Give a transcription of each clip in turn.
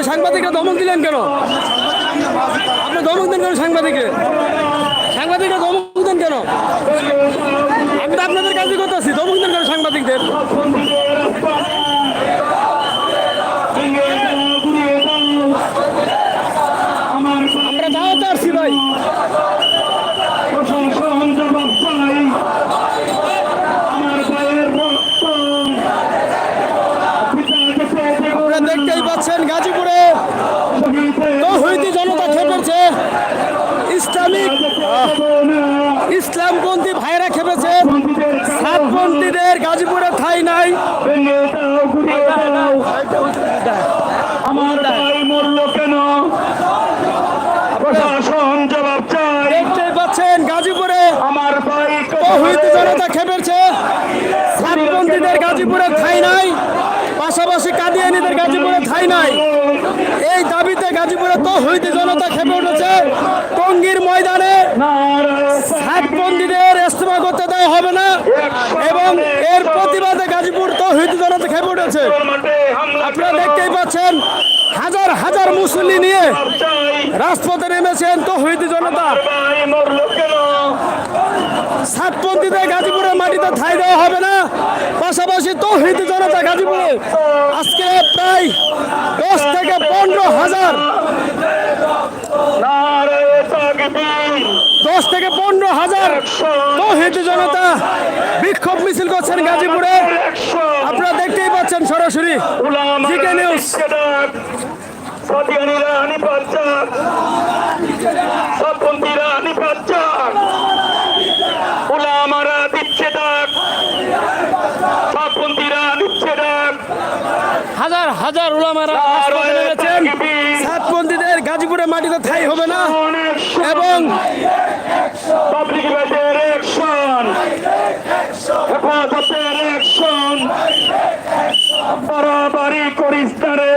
আপনি সাংবাদিকরা দমক দিলেন কেন? আপনি দমক দেন কেন সাংবাদিকে সাংবাদিকরা দমক দেন কেন? আমি তো আপনাদের কাজই করতেছি দমক দেন কেন সাংবাদিকদের আমরা দাওয়াতে আসছি ভাই আপনারা দেখতেই পাচ্ছেন গাজীপুরে তৌহিদি জনতা খেপেছে ইসলামিক ইসলামপন্থী ভাইরা খেপেছে সাতপন্থীদের গাজীপুরে ঠাই নাই আমার ভাই মরল কেন প্রশাসন জবাব চাই দেখতেই পাচ্ছেন গাজীপুরে আমার ভাই তৌহিদি জনতা খেপেছে সাতপন্থীদের গাজীপুরে ঠাই নাই। পাশাপাশি কাদিয়ানিদের গাজীপুরে ঠাই নাই। এই দাবিতে গাজীপুরে তৌহিদি জনতা খেপে উঠেছে। টঙ্গীর ময়দানে সাতপন্থীদের ইস্তেমা করতে দেওয়া হবে না এবং এর প্রতিবাদে গাজীপুর তৌহিদি জনতা খেপে উঠেছে। আপনারা দেখতেই পাচ্ছেন, হাজার হাজার মুসল্লি নিয়ে রাজপথে নেমেছেন জনতা। ভাই মরল কেন সাতপন্থীদের গাজীপুরের মাটিতে ঠাই দেওয়া হবে না। পাশাপাশি তৌহিদ জনতা গাজীপুরে আজকে প্রায় দশ থেকে পনেরো হাজার দশ থেকে পনেরো হাজার তৌহিদ জনতা বিক্ষোভ মিছিল করছেন গাজীপুরে। আপনারা দেখতেই পাচ্ছেন সরাসরি নিউজ পাচ্চাক সপন্থীরা আনি পাচ্চাক উলামারা দিচ্ছে ডাক সপন্থীরা দিচ্ছে ডাক হাজার হাজার ওলামারা রাজপথে নেমেছেন সাতপন্থীদের গাজীপুরের মাটিতে ঠাই হবে না এবং পাবলিক ব্যাটের অ্যাকশন হেফাজতের অ্যাকশন বাড়াবাড়ি করিস না রে।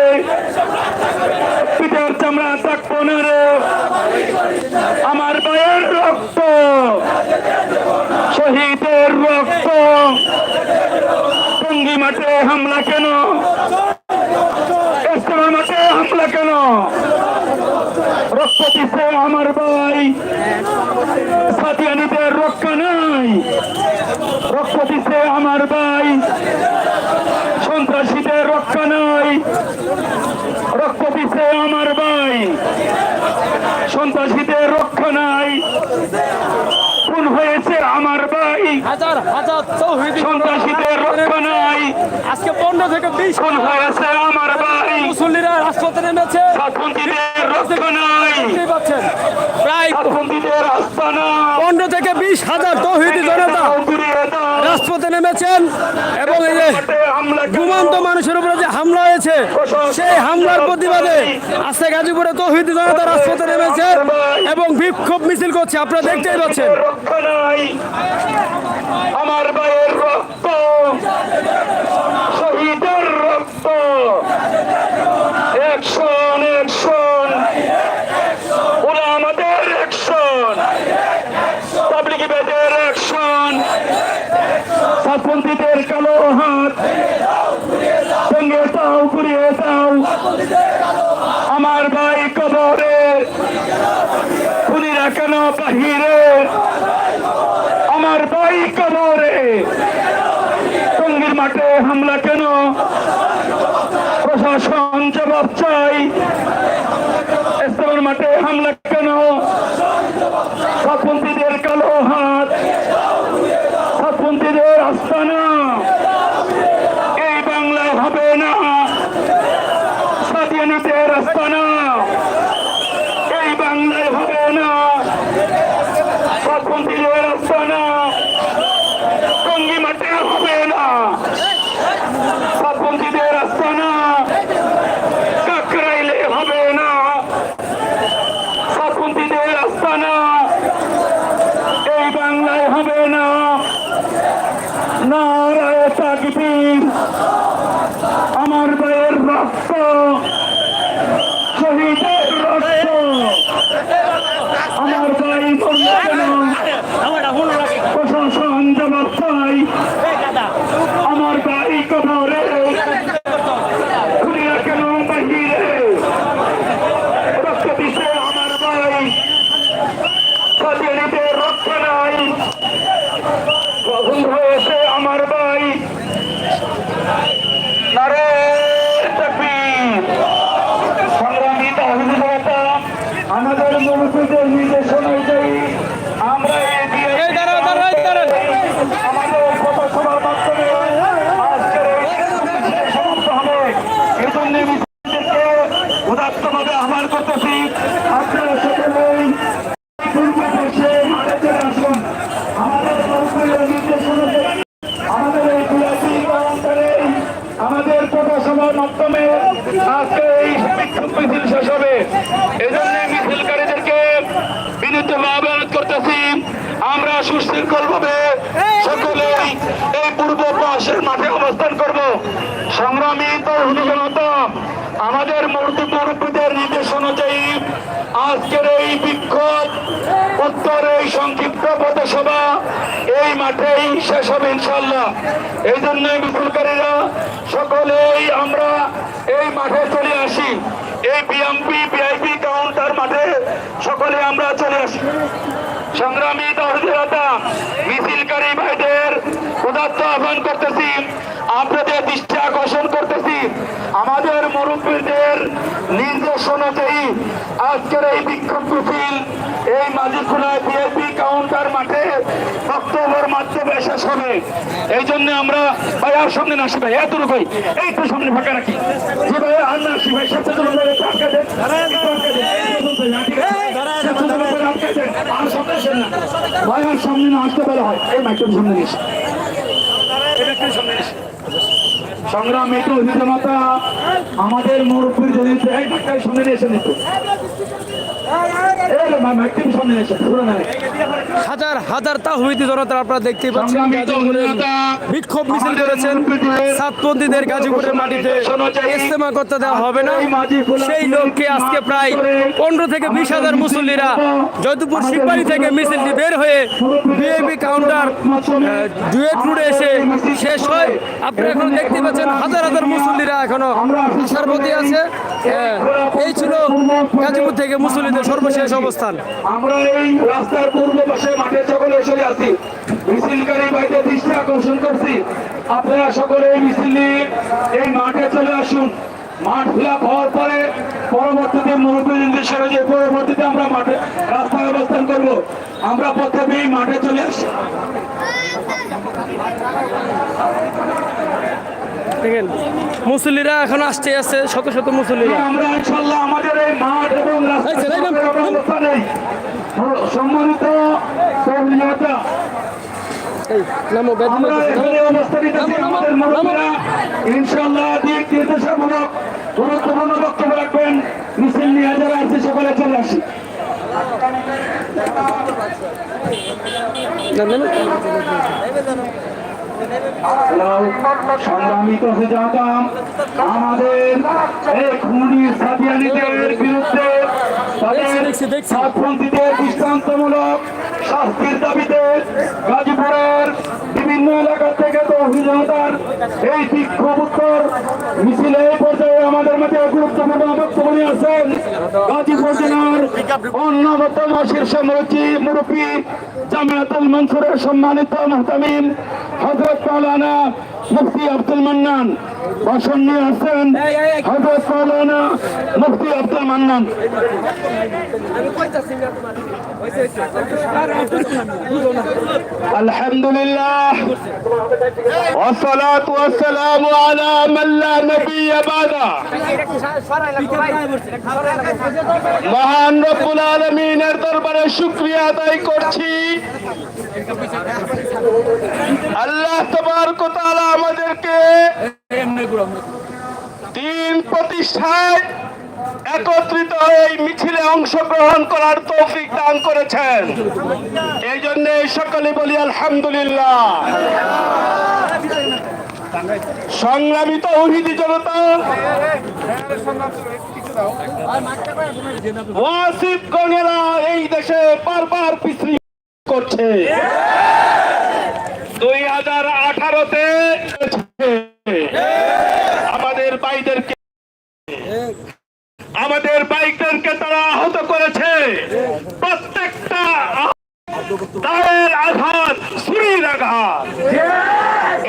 চামড়া থাকব না রে। আমার ভাইয়ের রক্ত। শহীদের রক্ত। টঙ্গি মাঠে হামলা কেন? মাঠে হামলা কেন? রক্ত আমার ভাই। সাদিয়ানিদের রক্ষা নাই। রক্ত দিচ্ছে আমার ভাই। সন্ত্রাসীদের রক্ষা নাই। রক্ত দিচ্ছে আমার ভাই। সন্ত্রাসীদের রক্ষা নাই। খুন হয়েছে আমার ভাই। হাজার হাজার সন্ত্রাসীদের রক্ষা নাই। আজকে পনেরো থেকে বিশ খুন হয়েছে আমার ভাই। মুসল্লিরা রাজপথে নেমেছে। নাই। পাচ্ছেন। প্রায় আস্তানা পনেরো থেকে বিশ হাজার তৌহিদি জনতা রাজপথে নেমেছেন এবং এই যে ঘুমন্ত মানুষের উপরে যে হামলা হয়েছে সেই হামলার প্রতিবাদে আজকে গাজীপুরে তৌহিদি জনতা রাজপথে নেমেছে এবং বিক্ষোভ মিছিল করছে। আপনারা দেখতেই পাচ্ছেন। আমার ভাইয়ের রক্ত। শহীদের রক্ত একশন একশন ওরা আমাদের একশন পাবলিক বেদের একশন সাতপন্থীদের কালো হাত। সঙ্গে তাও ঘুরিয়ে দাও। আমার ভাই কবরে। খুনিরা কেন বাহিরে? আমার ভাই কবরে। টঙ্গির মাঠে হামলা কেন প্রশাসন জবাব চাই ইসলামের মাঠে হামলা কেন সাতপন্থীদের কালো হাত সাতপন্থীদের আস্তানা এই বাংলায় হবে না সাদিয়ানিদের আস্তানা এই বাংলায় হবে না সাতপন্থীদের আস্তানা টঙ্গি মাঠে হবে না সাতপন্থীদের আস্তানা কাকরাইলে হবে না সাতপন্থীদের আস্তানা এই বাংলায় হবে না নারায় তাকবীর আমার ভাইয়ের রক্ত শহীদের রক্ত আমার ভাই বন্ধ কেন কখন হয়েছে আমার ভাই নারে তাকবীর সংগ্রামী তাহলে আমাদের মুরব্বীদের নির্দেশনা অনুযায়ী আমরা এই দিয়ে এই দাঁড়াও দাঁড়াও এই দাঁড়ান আমাদের কথা সবার মাধ্যমে আজকের এই কর্মসূচি সমাপ্ত হবে এই জন্য মিছিলকে উদাত্তভাবে আহ্বান করতেছি আপনারা সকলেই পূর্ববর্ষে মাঠে চলে আসুন আমাদের মুরব্বীদের নির্দেশ অনুযায়ী আমাদের এই বিলাসী কাউন্টারে আমাদের পথসভার মাধ্যমে আজকে এই বিক্ষোভ মিছিল শেষ হবে এজন্য মিছিলকারীদেরকে বিনীতভাবে আহ্বান করতেছি আমরা সুশৃঙ্খল ভাবে সকলেই এই পূর্ব পাশের মাঠে অবস্থান করব সংগ্রামী তরুণ জনতা আমাদের মূর্তি মুরব্বীদের নির্দেশ অনুযায়ী আজকের এই বিক্ষোভ উত্তর এই সংক্ষিপ্ত পথসভা এই মাঠেই শেষ হবে ইনশাল্লাহ এই জন্য বিপুলকারীরা সকলেই আমরা এই মাঠে চলে আসি। এই বিএমপি বিআইপি কাউন্টার মাঠে সকলে আমরা চলে আসি। সংগ্রামী দর্শকতা মিছিলকারী ভাইদের উদাত্ত আহ্বান করতেছি, আপনাদের দৃষ্টি আকর্ষণ করতেছি। আমাদের মুরব্বীদের নির্দেশ অনুযায়ী আজকের এই বিক্ষোভ মিছিল, এই মাঝিখোলায় বিএপি কাউন্টার মাঠে বক্তব্যের মাধ্যমে শেষ হবে এই জন্য আমরা ভাই আর সামনে না আসি ভাই এতটুকু এই তো সামনে ফাঁকা রাখি। যে ভাই আর না আসি ভাই একটু একটু দেন। আর সামনে না। আসতে পারে হয়। এই মাইকের সামনে নিস। সংগ্রামী তো জনতা আমাদের মুরব্বীর যদি এই মাইকের সামনে নিয়ে এসে নিত হাজার হাজার তাহিদি জনতা আপনারা দেখতেই পাচ্ছেন বিক্ষোভ মিছিল করেছেন সাতপন্থীদের গাজীপুরের মাটিতে। ইস্তেমা করতে দেওয়া হবে না। সেই লক্ষ্যে আজকে প্রায় পনেরো থেকে বিশ হাজার মুসল্লিরা জয়তুপুর শিববাড়ি থেকে মিছিলটি বের হয়ে বিএপি কাউন্টার ডুয়েট রোডে এসে শেষ হয়। আপনারা এখন দেখতে পাচ্ছেন হাজার হাজার মুসল্লিরা এখনও আশার প্রতি আছে। এই ছিল গাজীপুর থেকে মুসলিমদের সর্বশেষ অবস্থান। আমরা এই রাস্তার পূর্ব পাশে মাঠে সকলে চলে আসি মিছিলকারী বাইরে দৃষ্টি আকর্ষণ করছি। আপনারা সকলে এই মিছিল এই মাঠে চলে আসুন। মাঠ ফিলাপ হওয়ার পরে পরবর্তীতে মুরব্বী নির্দেশের যে পরবর্তীতে আমরা মাঠে রাস্তায় অবস্থান করব। আমরা প্রথমেই মাঠে চলে আসি। দেখেন মুসল্লিরা এখন আসতে আছে শত শত মুসল্লিরা। আমরা ইনশাল্লাহ আমাদের এই মাঠ এবং সম্মানিত কর্মীরা ইনশাআল্লাহ দিক নির্দেশামূলক গুরুত্বপূর্ণ বক্তব্য রাখবেন। মিছিল নিয়ে যারা আছে সকলে চলে আসি। সংগ্রামিত আমাদের এই খুনি সাদিয়ানিদের বিরুদ্ধে তাদের। সাতপন্থীদের দৃষ্টান্তমূলক শাস্তির দাবিতে গাজীপুরের বিভিন্ন এলাকা থেকে তো অভিযানতার এই বিক্ষোভ উত্তর মিছিলে এই পর্যায়ে আমাদের মাঝে গুরুত্বপূর্ণ বক্তব্য নিয়ে আসেন গাজীপুর জেলার অন্যতম শীর্ষ মুরব্বী মুরব্বী জামিয়াতুল মনসুরের সম্মানিত মহতামিম হজরত মাওলানা মুফতি আব্দুল মান্নান ভাষণ নিয়ে আসেন হজরত মাওলানা মুফতি আব্দুল মান্নান الحمد لله والصلاة والسلام على من لا نبي بعده মহান রব্বুল আলমিনের দরবারে শুক্রিয়া আদায় করছি আল্লাহ তোমার কোতালা আমাদেরকে তিন প্রতিষ্ঠায় একত্রিত হয়ে এই মিছিলে অংশগ্রহণ করার তৌফিক দান করেছেন। এই জন্য সকলে বলি আলহামদুলিল্লাহ। সংগ্রামিত অহিদি জনতা, ওয়াসিফ গঙ্গেরা এই দেশে বারবার পিছড়ি করছে। দুই হাজার আঠারোতে আমাদের বাইদেরকে আমাদের বাইকদেরকে তারা আহত করেছে। প্রত্যেকটা আহত দায়ের আঘাত ছুরির আঘাত।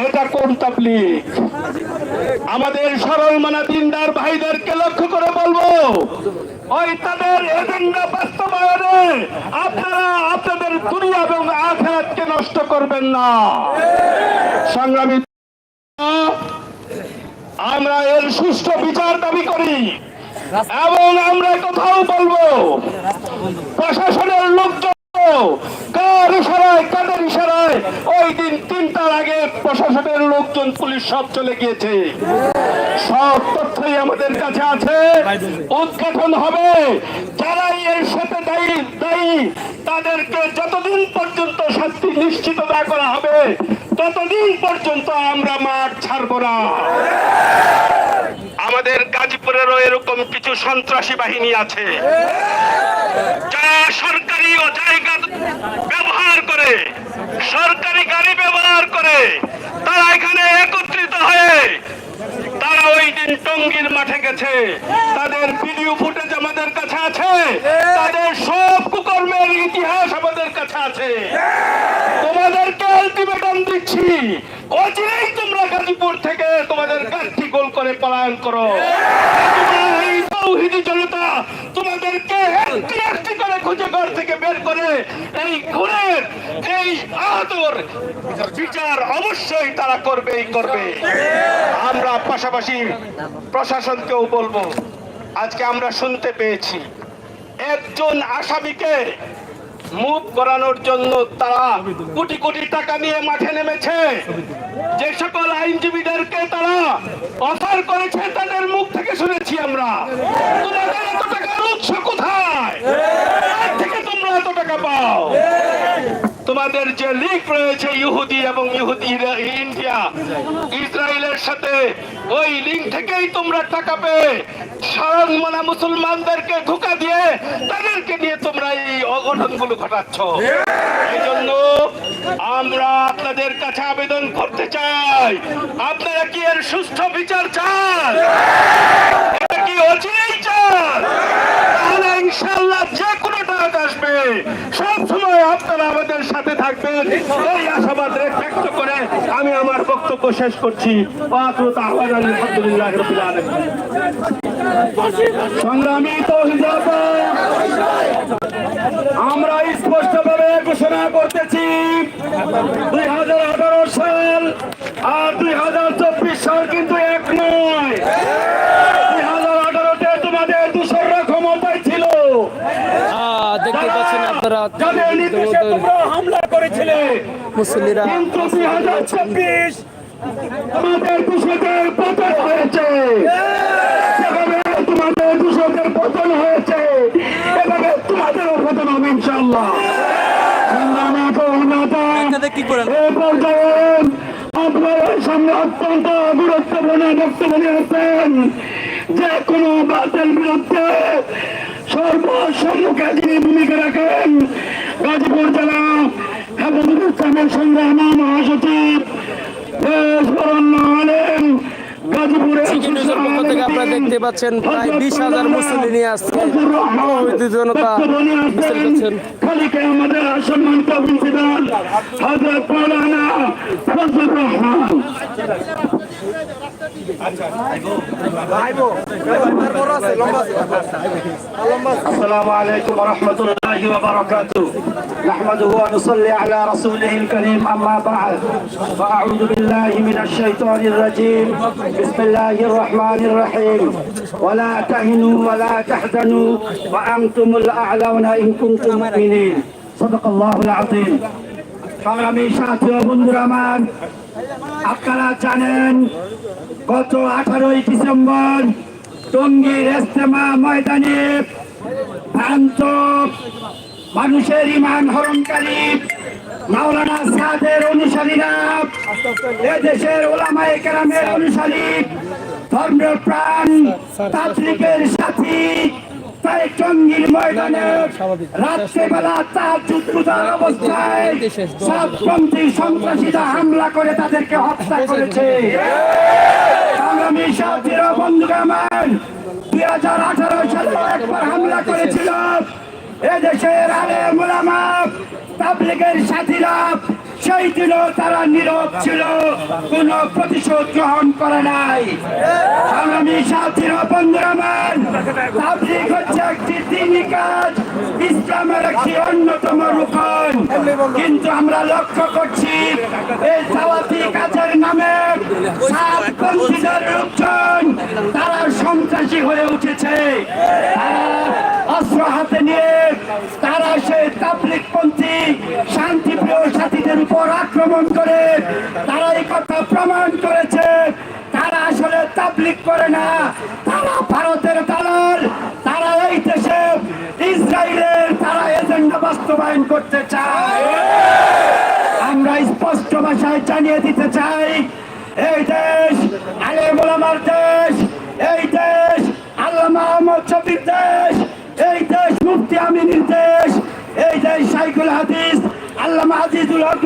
এটা কোন তাবলিগ? আমাদের সরল মানা দিনদার ভাইদেরকে লক্ষ্য করে বলব, ওই তাদের এজেন্ডা বাস্তবায়নে আপনারা আপনাদের দুনিয়া এবং আখেরাতকে নষ্ট করবেন না। সংগ্রামী আমরা এর সুষ্ঠু বিচার দাবি করি এবং আমরা কোথাও বলব, প্রশাসনের লোকজন কার ইশারায়, কাদের ইশারায়? ওই দিন তিনটার আগে প্রশাসনের লোকজন, পুলিশ সব চলে গিয়েছে। সব তথ্যই আমাদের কাছে আছে। উদ্ঘাটন হবে। যারাই এর সাথে দায়ী দায়ী, তাদেরকে যতদিন পর্যন্ত শাস্তি নিশ্চিত না করা হবে, ততদিন পর্যন্ত আমরা মাঠ ছাড়ব না। আমাদের গাজীপুরেরও এরকম কিছু সন্ত্রাসী বাহিনী আছে। যারা সরকারি ও জায়গা ব্যবহার করে, সরকারি গাড়ি ব্যবহার করে, তারা এখানে একত্রিত হয়ে, তারা ওই দিন টঙ্গীর মাঠে গেছে। তাদের ভিডিও ফুটেজ আমাদের কাছে আছে। তাদের সব কুকর্মের ইতিহাস আমাদের কাছে আছে। তোমাদেরকে আলটিমেটাম দিচ্ছি, অচিরেই তোমরা গাজীপুর থেকে তোমাদের কাঠি গোল করে পলায়ন করো। তৌহিদি জনতা, তোমাদেরকে একটি করে খুঁজে ঘর থেকে বের করে এই খুনের এই আদর বিচার অবশ্যই তারা করবেই করবে। আমরা পাশাপাশি প্রশাসনকেও বলব, আজকে আমরা শুনতে পেয়েছি, একজন আসামিকে মুভ করানোর জন্য তারা কোটি কোটি টাকা নিয়ে মাঠে নেমেছে। যে সকল আইনজীবীদেরকে তারা অফার করেছে তাদের মুখ থেকে শুনেছি আমরা। তোমাদের এত টাকার উৎস কোথায়? থেকে তোমরা এত টাকা পাও। তোমাদের যে লিঙ্ক রয়েছে ইহুদি এবং ইহুদি ইন্ডিয়া ইসরায়েলের সাথে ওই লিঙ্ক থেকেই তোমরা টাকা পেয়ে সাধারণ মানা মুসলমানদেরকে ধোকা দিয়ে তাদেরকে নিয়ে তোমরা এই অঘটনগুলো ঘটাচ্ছ। এই জন্য আমরা আপনাদের কাছে আবেদন করতে চাই। আপনারা কি এর সুস্থ বিচার চান? কি অচিরেই চান? তাহলে ইনশাল্লাহ যে কোনো টাকা আসবে। সব সময় আপনারা আমাদের সাথে থাকবেন। এই আশাবাদ ব্যক্ত করে আমি আমার বক্তব্য শেষ করছি। সংগ্রামী তৌহিদ আমরা স্পষ্টভাবে ঘোষণা করতেছি দুই হাজার আঠারো সাল আর দুই হাজার চব্বিশ সাল কিন্তু এক নয়। দুই হাজার আঠারোতে তোমাদের দূষররা ক্ষমতায় ছিল। দেখতে পাচ্ছেন আপনারা হামলা করেছিলে মুসল্লিরা। কিন্তু দুই হাজার চব্বিশ তোমাদের দূষকের পতন হয়েছে। তোমাদের দূষকের পতন হয়েছে ইনশাল্লাহ এই সামনে অত্যন্ত গুরুত্বপূর্ণ বক্তব্য নিয়েছেন যে কোনো বাতিল বিরুদ্ধে সর্বসম্মুখে যিনি ভূমিকা রাখেন গাজীপুর জেলা হেফাজত ইসলামের সংগ্রামী মহাসচিব দেশ বরণ্য আলেম গাজীপুরের পক্ষ থেকে আপনারা দেখতে পাচ্ছেন প্রায় বিশ হাজার মুসল্লি নিয়ে আসছে। জনতা মিছিল করছেন সম্মানিত প্রিন্সিপাল হজরত মৌলানা ফজলুর রহমান السلام عليكم ورحمة الله وبركاته نحمده ونصلي على رسوله الكريم أما بعد فأعوذ بالله من الشيطان الرجيم بسم الله الرحمن الرحيم ولا تهنوا ولا تحزنوا وأنتم الأعلون إن كنتم مؤمنين صدق الله العظيم সংগ্রামী সাথী ও বন্ধুরা আমার আপনারা জানেন গত আঠারোই ডিসেম্বর টঙ্গীর ইস্তেমা ময়দানে ভ্রান্ত মানুষের ইমান হরণকারী মাওলানা সাদের অনুসারীরা এদেশের ওলামায় কেরামের অনুসারী ধর্মের প্রাণ তাত্রিকের সাথী তাই টঙ্গীর ময়দানে রাত্রেবেলা তার যুদ্ধদার অবস্থায় সাতপন্থী সন্ত্রাসীরা হামলা করে তাদেরকে হত্যা করেছে। আগামী সাথীর বন্ধুরা আমার দুই হাজার আঠারো সালে একবার হামলা করেছিল। এদেশের আলে মোলামা তাবলিগের সাথীরা সেই দিনও তারা নীরব ছিল। কোন প্রতিশোধ গ্রহণ করে নাই। আমি সাথীরা বন্ধুরা আমার, তাবলিগ হচ্ছে একটি দিনই কাজ। ইসলামের একটি অন্যতম রূপন কিন্তু আমরা লক্ষ্য করছি, এই দাওয়াতি কাজের নামে লোকজন তারা সন্ত্রাসী হয়ে উঠেছে। তারা অস্ত্র হাতে নিয়ে তারা সেই তাবলিক পন্থী শান্তিপ্রিয় সাথীদের উপর আক্রমণ করে, তারা এই কথা প্রমাণ করেছে। তারা আসলে তাবলিক করে না, তারা ভারতের দালাল, তারা এই দেশে ইসরায়েলের তারা এজেন্ডা বাস্তবায়ন করতে চায়। আমরা স্পষ্ট ভাষায় জানিয়ে দিতে চাই, এই দেশ আলে মোলামার দেশ, এই দেশ আল্লাহ মোহাম্মদ শফির দেশ, এই দেশ মুফতি আমিনীর দেশ এই দেশ সাইকুল হাদিস আল্লাহ আজিজুল হক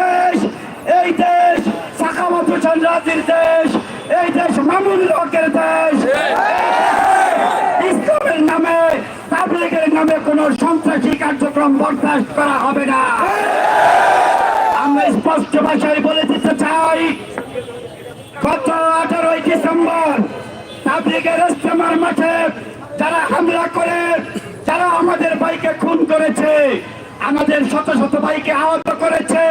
দেশ এই দেশ সাখামত হোসেন রাজির দেশ এই দেশ মামুন হকের দেশ ইসলামের নামে, তাবলিগের নামে কোন সন্ত্রাসী কার্যক্রম বরদাস্ত করা হবে না। আমরা স্পষ্ট ভাষায় বলে দিতে চাই, গত আঠারোই ডিসেম্বর তাবলিগের ইস্তেমার মাঠে যারা হামলা করে যারা আমাদের ভাইকে খুন করেছে, আমাদের শত শত ভাইকে আহত করেছে।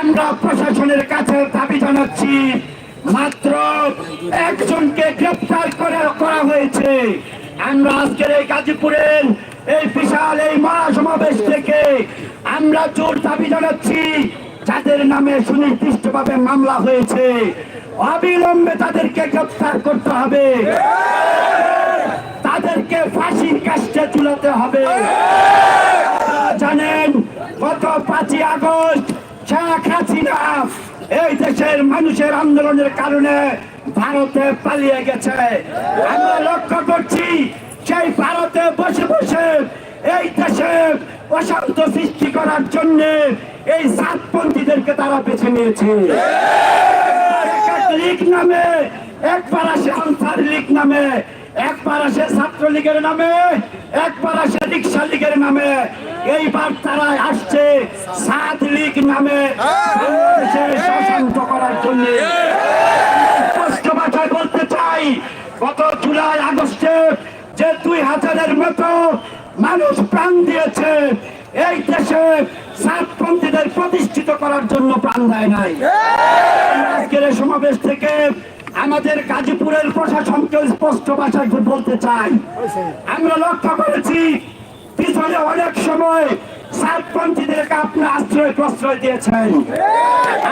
আমরা প্রশাসনের কাছে দাবি জানাচ্ছি, মাত্র একজনকে গ্রেপ্তার করে হয়েছে। আমরা আজকের এই গাজীপুরের এই বিশাল এই মহাসমাবেশ থেকে আমরা জোর দাবি জানাচ্ছি, যাদের নামে সুনির্দিষ্টভাবে মামলা হয়েছে। অবিলম্বে তাদেরকে গ্রেপ্তার করতে হবে। তাদেরকে ফাঁসির কাছে ঝুলাতে হবে। জানেন, গত পাঁচই আগস্ট শেখ হাসিনা এই দেশের মানুষের আন্দোলনের কারণে ভারতে পালিয়ে গেছে। আমরা লক্ষ্য করছি সেই ভারতে বসে বসে এই দেশে অশান্ত সৃষ্টি করার জন্য এই সাতপন্থীদেরকে তারা বেছে নিয়েছে। নামে, একবার আসে আনসার লীগ নামে একবার আসে ছাত্রলীগের নামে, একবার আসে রিক্সা লীগের নামে। এইবার তারা আসছে সাত লীগ নামে করার জন্য। স্পষ্ট ভাষায় বলতে চাই, গত জুলাই, আগস্টে যে দুই হাজারের মতো মানুষ প্রাণ দিয়েছে, এই দেশে সাতপন্থীদের প্রতিষ্ঠিত করার জন্য প্রাণ দেয় নাই। আজকের সমাবেশ থেকে আমাদের গাজীপুরের প্রশাসনকে স্পষ্ট ভাষায় বলতে চাই। আমরা লক্ষ্য করেছি, পিছনে অনেক সময় সাতপন্থীদেরকে আপনি আশ্রয় প্রশ্রয় দিয়েছেন।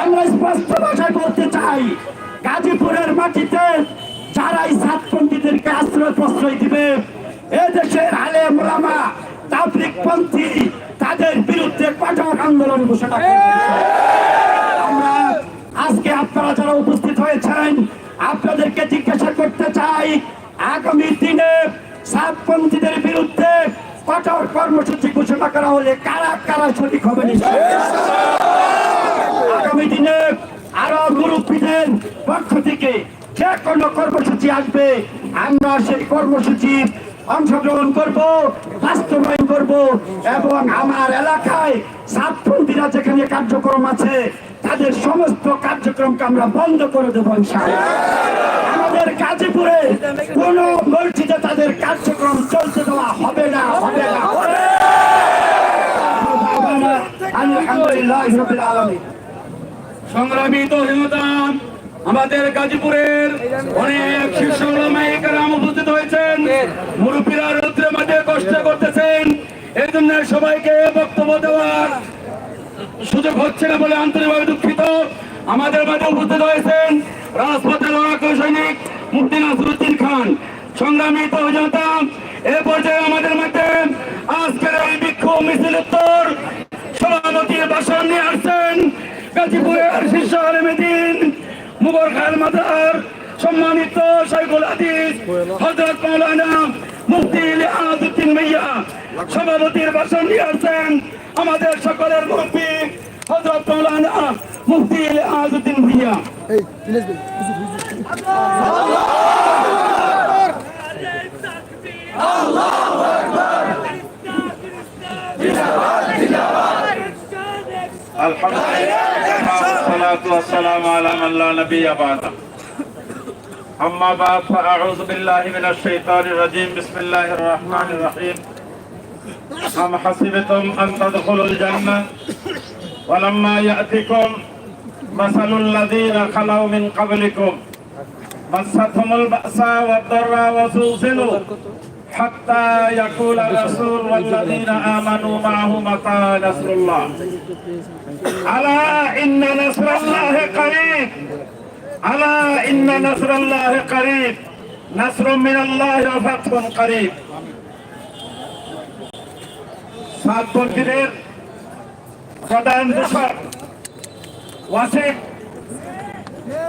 আমরা স্পষ্ট ভাষায় বলতে চাই, গাজীপুরের মাটিতে যারা এই সাতপন্থীদেরকে আশ্রয় প্রশ্রয় দিবে এদেশের আলে মোলামা তাবলিকপন্থী তাদের বিরুদ্ধে কঠোর আন্দোলন ঘোষণা আজকে আপনারা যারা উপস্থিত হয়েছেন আপনাদেরকে জিজ্ঞাসা করতে চাই, আগামী দিনে সাতপন্থীদের বিরুদ্ধে কঠোর কর্মসূচি ঘোষণা করা হলে কারা কারা সঠিক হবে আগামী দিনে আরও মুরব্বীদের পক্ষ থেকে যে কোনো কর্মসূচি আসবে, আমরা সেই কর্মসূচি অংশগ্রহণ করব, বাস্তবায়ন করব এবং আমার এলাকায় সাতপন্থীরা যেখানে কার্যক্রম আছে, তাদের সমস্ত কার্যক্রমকে আমরা বন্ধ করে দেবো আমাদের গাজীপুরে কোন মসজিদে তাদের কার্যক্রম চলতে দেওয়া হবে না হবে না। সংগ্রামী তহিমতা আমাদের গাজীপুরের অনেক শীর্ষ ওলামাইকেরাম উপস্থিত হয়েছেন। মুরব্বীরা রৌদ্রের মাঠে কষ্ট করতেছেন। এই জন্য সবাইকে বক্তব্য দেওয়ার সুযোগ হচ্ছে না বলে আন্তরিকভাবে দুঃখিত। আমাদের মাঝে উপস্থিত হয়েছেন রাজপথে লড়াকু সৈনিক মুফতি নাসরুদ্দিন খান। সংগ্রামী তহিমতা এ পর্যায়ে আমাদের মধ্যে আজকের এই বিক্ষোভ মিছিল উত্তর সভাপতির ভাষণ নিয়ে আসছেন গাজীপুরের শীর্ষ আলমেদিন মুবর খান মাদার সম্মানিত শাইখুল হাদিস হজরত মৌলানা মুফতি লিহাজউদ্দিন ভাইয়া সভাপতির ভাষণ নিয়ে আসছেন আমাদের সকলের মুরব্বী হজরত মৌলানা মুফতি লিহাজউদ্দিন ভাইয়া الحمد لله والصلاة والسلام على من لا نبي بعده. أما بعد فأعوذ بالله من الشيطان الرجيم. بسم الله الرحمن الرحيم. أم حسبتم أن تدخلوا الجنة؟ ولما يأتكم مثل الذين خلوا من قبلكم مستهم البأساء والضراء وزلزلوا. حتى يقول الرسول والذين آمنوا معه متى نصر الله ألا إن نصر الله قريب ألا إن نصر الله قريب نصر من الله وفتح قريب সাতবর্গীদের প্রধান দূষক ওয়াসিফ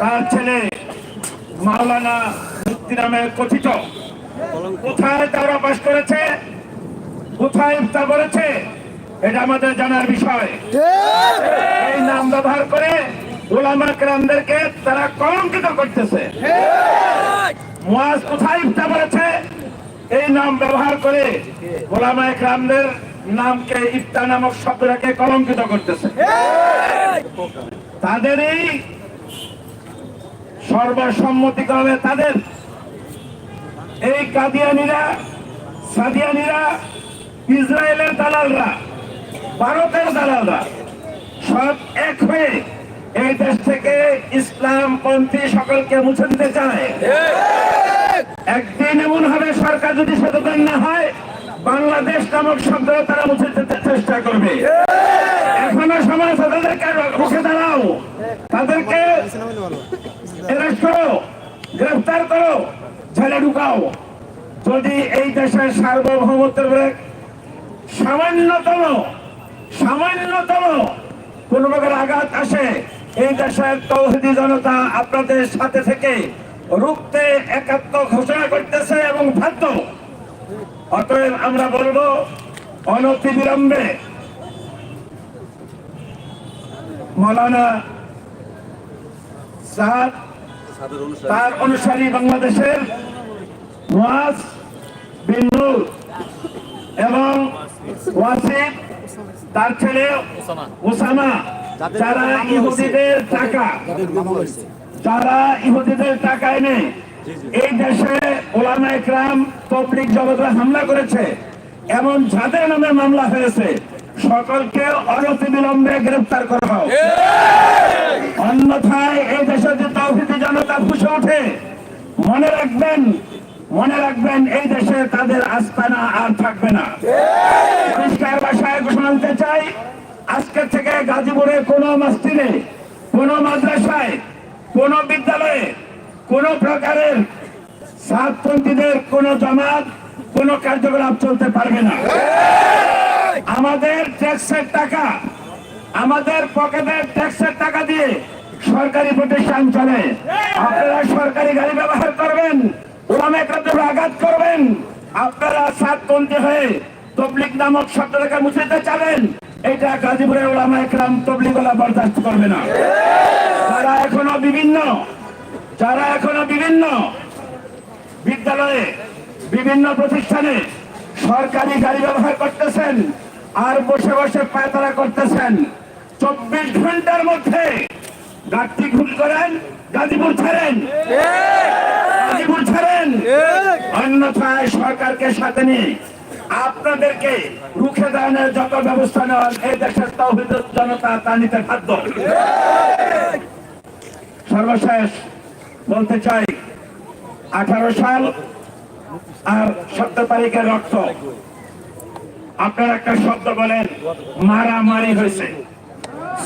তার ছেলে মাওলানা মুক্তি নামে কথিত কোথায় তারা বাস করেছে? কোথায় করেছে? এটা আমাদের জানার বিষয়। এই নাম ব্যবহার করে ওলামা তারা কলঙ্কিত করতেছে। মুয়াজ কোথায় ইফতার করেছে? এই নাম ব্যবহার করে নামকে ইফতা নামক শব্দটাকে কলঙ্কিত করতেছে। তাদেরই সর্বসম্মতিক্রমে তাদের এই কাদিয়ানিরা, সাদিয়ানিরা, ইসরায়েলের দালালরা, ভারতের দালালরা, সব এক হয়ে এই দেশ থেকে ইসলাম পন্থী সকলকে মুছে দিতে চায়। একদিন এমন হবে, সরকার যদি সচেতন না হয়, বাংলাদেশ নামক শব্দ তারা মুছে দিতে চেষ্টা করবে। এখনও সময় তাদেরকে রুখে দাঁড়াও। তাদেরকে গ্রেফতার করো। ছেলে ঢুকাও। যদি এই দেশের সার্বভৌমত্বের সামান্যতম সামান্যতম কোন প্রকার আঘাত আসে, এই দেশের তৌহিদি জনতা আপনাদের সাথে থেকে রুখতে একাত্ম ঘোষণা করতেছে এবং বাধ্য। অতএব আমরা বলব অনতি বিলম্বে মৌলানা সাদ তার অনুসারী বাংলাদেশের মুয়াজ বিন এবং ওয়াসিফ তার ছেলে ওসামা যারা ইহুদিদের টাকা যারা ইহুদিদের টাকা এনে এই দেশে ওলামা একরাম তবলিক জগতে হামলা করেছে এমন যাদের নামে মামলা হয়েছে সকলকে অনতি বিলম্বে গ্রেফতার করা হোক। অন্যথায় এই তৌহিদি জনতা ফুসে ওঠে। মনে রাখবেন মনে রাখবেন, এই দেশে তাদের আস্তানা আর থাকবে না। পরিষ্কার ভাষায় ঘোষণা দিতে চাই, আজকের থেকে গাজীপুরে কোনো মসজিদে, কোনো মাদ্রাসায়, কোনো বিদ্যালয়ে, কোনো প্রকারের সাতপন্থীদের কোনো জামাত, কোনো কার্যকলাপ চলতে পারবে না। আমাদের ট্যাক্সের টাকা, আমাদের পকেটের ট্যাক্সের টাকা দিয়ে সরকারি প্রতিষ্ঠান চলে। আপনারা সরকারি গাড়ি ব্যবহার করবেন আঘাত করবেন। আপনারা সাত সাতপন্থী হয়ে তবলিক নামক শব্দটাকে মুছিতে চাবেন এটা গাজীপুরের ওলামা একরাম তবলিগলা বরদাস্ত করবে না। তারা এখনও বিভিন্ন, যারা এখনও বিভিন্ন বিদ্যালয়ে, বিভিন্ন প্রতিষ্ঠানে সরকারি গাড়ি ব্যবহার করতেছেন, আর বসে বসে পায়তারা করতেছেন, চব্বিশ ঘণ্টার মধ্যে গাড়ি খুল করেন, গাজীপুর ছাড়েন। গাজীপুর ছাড়েন। অন্যথায় সরকারকে সাথে নিয়ে আপনাদেরকে রুখে দাঁড়ানোর যত ব্যবস্থা নেওয়ার এই দেশের তৌহিদ জনতা তা নিতে বাধ্য। সর্বশেষ বলতে চাই, আঠারো সাল আর সতেরো তারিখের রক্ত। আপনারা একটা শব্দ বলেন, মারামারি হয়েছে।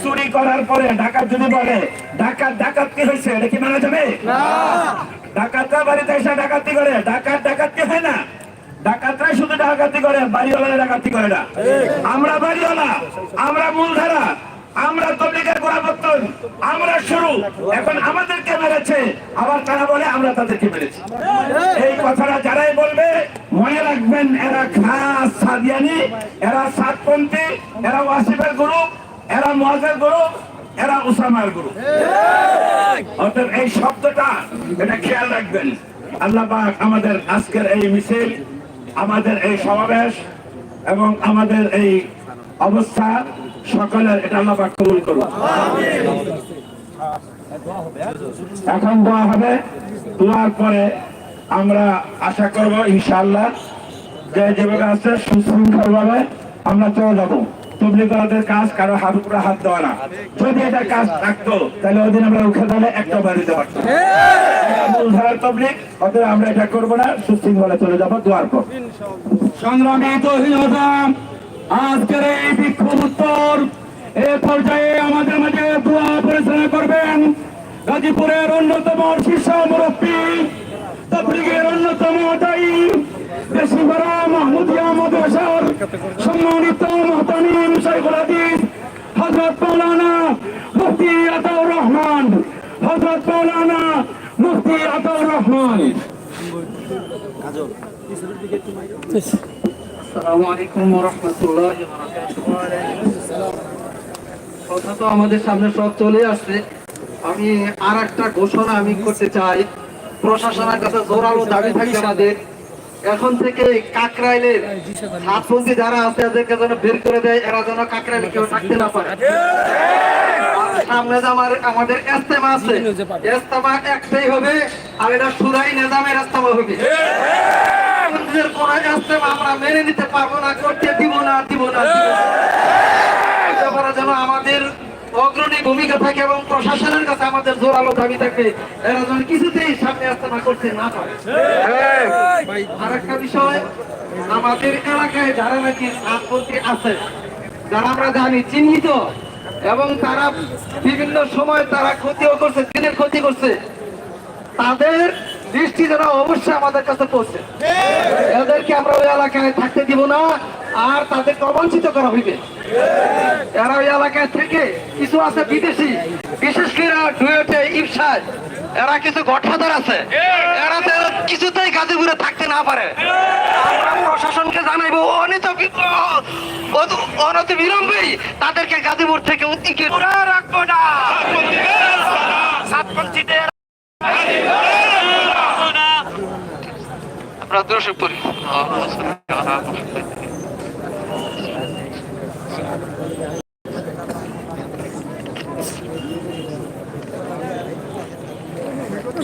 চুরি করার পরে ডাকাত যদি বলে ডাকাত ডাকাত কি হয়েছে? এটা কি মানা যাবে? ডাকাতরা বাড়িতে এসে ডাকাতি করে। ডাকাত ডাকাতি হয় না? ডাকাতরা শুধু ডাকাতি করে বাড়িওয়ালা ডাকাতি করে না। আমরা বাড়িওয়ালা আমরা মূলধারা আমরা তবলিগের গোড়াপত্তন আমরা শুরু। এখন আমাদেরকে মেরেছে। আবার তারা বলে আমরা তাদেরকে মেরেছি। এই কথাটা যারাই বলবে মনে রাখবেন এরা খাস সাদিয়ানি এরা সাতপন্থী এরা ওয়াসিফের গ্রুপ এরা মহাজের গ্রুপ এরা উসামার গ্রুপ অতএব এই শব্দটা এটা খেয়াল রাখবেন। আল্লাহ পাক আমাদের আজকের এই মিছিল আমাদের এই সমাবেশ এবং আমাদের এই অবস্থা সকলের এটা আল্লাহ পাক কবুল করুন এখন দোয়া হবে। দোয়ার পরে আমরা আশা করব ইনশাআল্লাহ যে যেভাবে আছে সুশৃঙ্খল ভাবে আমরা চলে যাব। তবলিগদের কাজ কারও হাত উপরে হাত দেওয়া না। যদি এটা কাজ থাকতো, তাহলে আমরা উঠে একটা আমরা এটা না চলে যাব পর। সংগ্রামী আজকের এই বিক্ষোভ উত্তর, এ পর্যায়ে আমাদের মাঝে পরিচালনা করবেন গাজীপুরের অন্যতম শীর্ষ মুরব্বী, তবলিগের অন্যতম দায়ী বড় মাহমুদিয়া সম্মানিত শাইখুল হাদিস হযরত মাওলানা মুফতি আতাউর রহমান হযরত মাওলানা মুফতি আতাউর রহমান। আসসালামু আলাইকুম ওয়া রাহমাতুল্লাহি ওয়া বারাকাতুহু। কথা তো আমাদের সামনে সব চলে আসছে। আমি আর একটা ঘোষণা আমি করতে চাই। প্রশাসনের কাছে জোরালো দাবি থাকবে আমাদের। এখন থেকে কাকরাইলের হাতবন্দি যারা আছে, এদেরকে যেন বের করে দেয়, এরা যেন কাকরাইলে কেউ থাকতে না পারে। আমাদের আছে একটাই হবে নিজামের হবে। আমরা মেনে নিতে পারব না যেন আমাদের অগ্রণী ভূমিকা থাকে এবং প্রশাসনের কাছে আমাদের জোরালো দাবি থাকে এরা যেন কিছুতেই সামনে ইস্তেমা করতে না পারে। আর একটা বিষয় আমাদের এলাকায় যারা নাকি আপত্তি আছে যারা আমরা জানি চিহ্নিত এবং তারা বিভিন্ন সময় তারা ক্ষতিও করছে দিনের ক্ষতি করছে তাদের দৃষ্টি যেন অবশ্যই আমাদের কাছে পৌঁছে। এদেরকে আমরা ওই এলাকায় থাকতে দিব না। আর তাদেরকে অবাঞ্ছিত করা হইবে এরা ওই এলাকায় থেকে কিছু আছে বিদেশি বিশেষ করে ডুয়েটে ইপসায় এরা কিছু গঠফাদার আছে এরা তো কিছুতেই গাজীপুরে থাকতে না পারে আমরা প্রশাসনকে জানাইবো অনিত অনত বিলম্বেই তাদেরকে গাজীপুর থেকে রাখব না সাতপন্থীদের আমরা দর্শক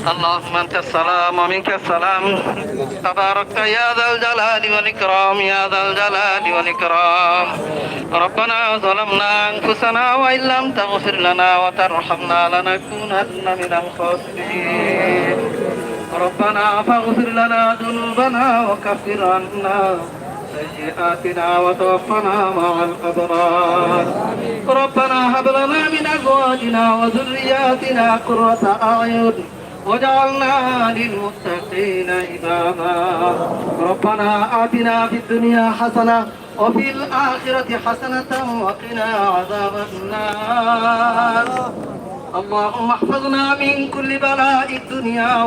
اللهم أنت السلام ومنك السلام. تباركت يا ذا الجلال والإكرام يا ذا الجلال والإكرام. ربنا ظلمنا أنفسنا وإن لم تغفر لنا وترحمنا لنكونن من الخاسرين. ربنا فاغفر لنا ذنوبنا وكفر عنا سيئاتنا وتوفنا مع الأبرار. ربنا هب لنا من أزواجنا وذرياتنا قرة أعين. وجعلنا للمتقين إماما ربنا آتنا في الدنيا حسنة وفي الآخرة حسنة وقنا عذاب النار اللهم احفظنا من كل بلاء الدنيا